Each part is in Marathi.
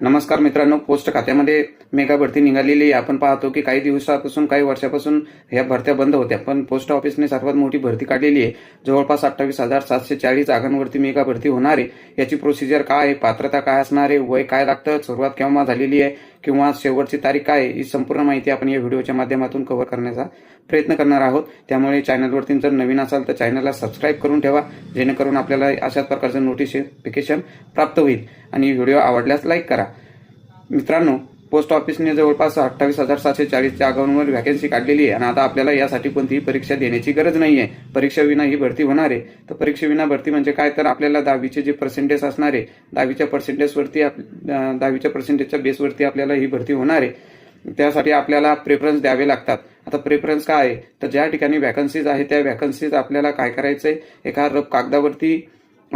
नमस्कार मित्रांनो पोस्ट खात्यामध्ये मेगा भरती निघालेली आहे. आपण पाहतो की काही दिवसापासून काही वर्षापासून ह्या भरत्या बंद होत्या पण पोस्ट ऑफिसने सर्वात मोठी भरती काढलेली आहे. जवळपास अठ्ठावीस हजार सातशे चाळीस जागांवरती मेगा भरती होणार आहे. याची प्रोसिजर काय आहे? पात्रता काय असणार आहे? वय काय लागतं? सुरुवात केव्हा झालेली आहे? किंवा शेवटची तारीख काय आहे? ही संपूर्ण माहिती आपण या व्हिडिओच्या माध्यमातून कव्हर करण्याचा प्रयत्न करणार आहोत. त्यामुळे चॅनलवरती जर नवीन असाल तर चॅनलला सबस्क्राईब करून ठेवा जेणेकरून आपल्याला अशाच प्रकारचं नोटिफिकेशन प्राप्त होईल. आणि व्हिडिओ आवडल्यास लाईक करा. मित्रांनो पोस्ट ऑफिसने जवळपास अठ्ठावीस हजार सातशे चाळीस जागांवर व्हॅकन्सी काढलेली आहे आणि आता आपल्याला यासाठी कोणतीही परीक्षा देण्याची गरज नाही आहे परीक्षाविना ही भरती होणार आहे. तर परीक्षेविना भरती म्हणजे काय? तर आपल्याला दहावीचे जे पर्सेंटेज असणार आहे दहावीच्या पर्सेंटेजवरती आप- दहावीच्या पर्सेंटेजच्या बेसवरती आपल्याला ही भरती होणार आहे. त्यासाठी आपल्याला प्रेफरन्स द्यावे लागतात. आता प्रेफरन्स काय आहे? तर ज्या ठिकाणी व्हॅकन्सीज आहे त्या व्हॅकन्सीज आपल्याला काय करायचंय? एका रफ कागदावरती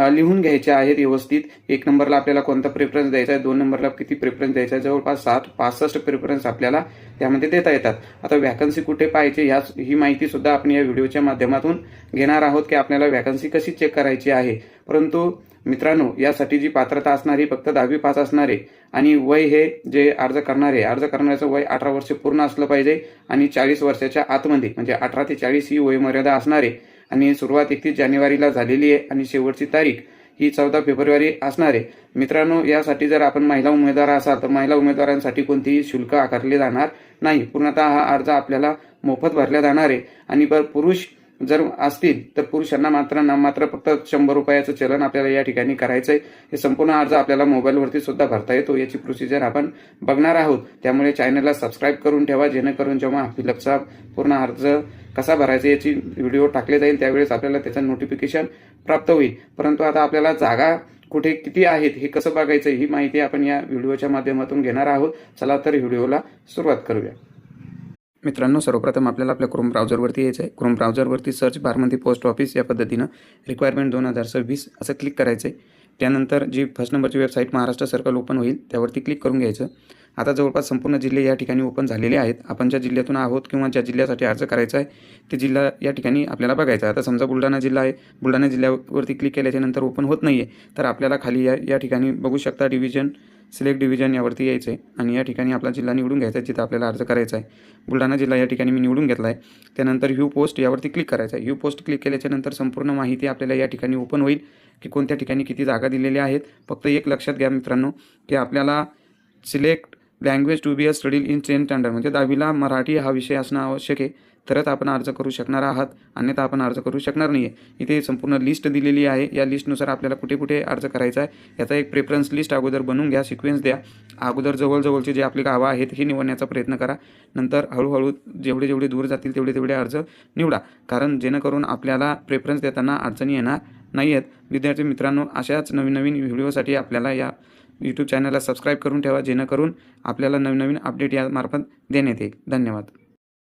लिहून घ्यायचे आहेत व्यवस्थित. एक नंबरला आपल्याला कोणता प्रेफरन्स द्यायचा आहे? दोन नंबरला किती प्रेफरन्स द्यायचा आहे? जवळपास सात पासष्ट प्रेफरन्स आपल्याला त्यामध्ये देता येतात. आता व्हॅकन्सी कुठे पाहिजे ह्या ही माहिती सुद्धा आपण या व्हिडिओच्या माध्यमातून घेणार आहोत की आपल्याला व्हॅकन्सी कशी चेक करायची आहे. परंतु मित्रांनो यासाठी जी पात्रता असणारी फक्त दहावी पास असणारे आणि वय हे जे अर्ज करणारे अर्ज करण्याचं वय अठरा वर्ष पूर्ण असलं पाहिजे आणि चाळीस वर्षाच्या आतमध्ये म्हणजे अठरा ते चाळीस ही वयमर्यादा असणारे आणि सुरुवात एकतीस जानेवारीला झालेली आहे आणि शेवटची तारीख ही चौदा फेब्रुवारी असणार आहे. मित्रांनो यासाठी जर आपण महिला उमेदवार असाल तर महिला उमेदवारांसाठी कोणतीही शुल्क आकारले जाणार नाही. पूर्णतः हा अर्ज आपल्याला मोफत भरला जाणार आहे. आणि पर पुरुष जर असतील तर पुरुषांना मात्र नाममात्र फक्त शंभर रुपयाचं चलन आपल्याला या ठिकाणी करायचं आहे हे संपूर्ण अर्ज आपल्याला मोबाईलवरती सुद्धा भरता येतो. याची प्रोसिजर आपण बघणार आहोत. त्यामुळे चॅनलला सबस्क्राईब करून ठेवा जेणेकरून जेव्हा फिलअपचा पूर्ण अर्ज कसा भरायचा याची व्हिडिओ टाकले जाईल त्यावेळेस आपल्याला त्याचं नोटिफिकेशन प्राप्त होईल. परंतु आता आपल्याला जागा कुठे किती आहेत हे कसं बघायचं ही माहिती आपण या व्हिडिओच्या माध्यमातून घेणार आहोत. चला तर व्हिडिओला सुरुवात करूया. मित्रांनो सर्वप्रथम आपल्याला आपल्या क्रोम ब्राउझरवरती यायचं आहे क्रोम ब्राउझरवरती सर्च बारमध्ये पोस्ट ऑफिस या पद्धतीनं रिक्वायरमेंट दोन हजार सव्वीस असं क्लिक करायचं आहे त्यानंतर जी फर्स्ट नंबरची वेबसाईट महाराष्ट्र सर्कल ओपन होईल त्यावरती क्लिक करून घ्यायचं. आता जवळपास संपूर्ण जिल्हे या ठिकाणी ओपन झालेले आहेत. आपण ज्या जिल्ह्यातून आहोत किंवा ज्या जिल्ह्यासाठी अर्ज करायचा आहे ते जिल्हा या ठिकाणी आपल्याला बघायचा आहे. आता समजा बुलढाणा जिल्हा आहे. बुलढाणा जिल्ह्यावरती क्लिक केल्याच्यानंतर ओपन होत नाही आहे तर आपल्याला खाली या या ठिकाणी बघू शकता डिव्हिजन सिलेक्ट डिव्हिजन यावरती यायचं आहे आणि या ठिकाणी आपला जिल्हा निवडून घ्यायचा आहे जिथं आपल्याला अर्ज करायचा आहे. बुलढाणा जिल्हा या ठिकाणी मी निवडून घेतला आहे त्यानंतर ह्यू पोस्ट यावरती क्लिक करायचं आहे. ह्यू पोस्ट क्लिक केल्याच्यानंतर संपूर्ण माहिती आपल्याला या ठिकाणी ओपन होईल की कोणत्या ठिकाणी किती जागा दिलेल्या आहेत. फक्त एक लक्षात घ्या मित्रांनो की आपल्याला select language to be a study in ten standard म्हणजे दहावीला मराठी हा विषय असणं आवश्यक आहे. तरच आपण अर्ज करू शकणार आहात अन्यथा आपण अर्ज करू शकणार नाही आहे इथे संपूर्ण लिस्ट दिलेली आहे. या लिस्टनुसार आपल्याला कुठे कुठे अर्ज करायचा आहे याचा एक प्रेफरन्स लिस्ट अगोदर बनवून घ्या सिक्वेन्स द्या. अगोदर जवळजवळचे जे आपली गावं आहेत हे निवडण्याचा प्रयत्न करा. नंतर हळूहळू जेवढे जेवढे दूर जातील तेवढे तेवढे अर्ज निवडा. कारण जेणेकरून आपल्याला प्रेफरन्स देताना अडचणी येणार नाही आहेत विद्यार्थी मित्रांनो अशाच नवीन नवीन व्हिडिओसाठी आपल्याला या यूट्यूब चॅनलला सबस्क्राईब करून ठेवा जेणेकरून आपल्याला नवीन नवीन अपडेट यामार्फत देण्यात येईल. धन्यवाद.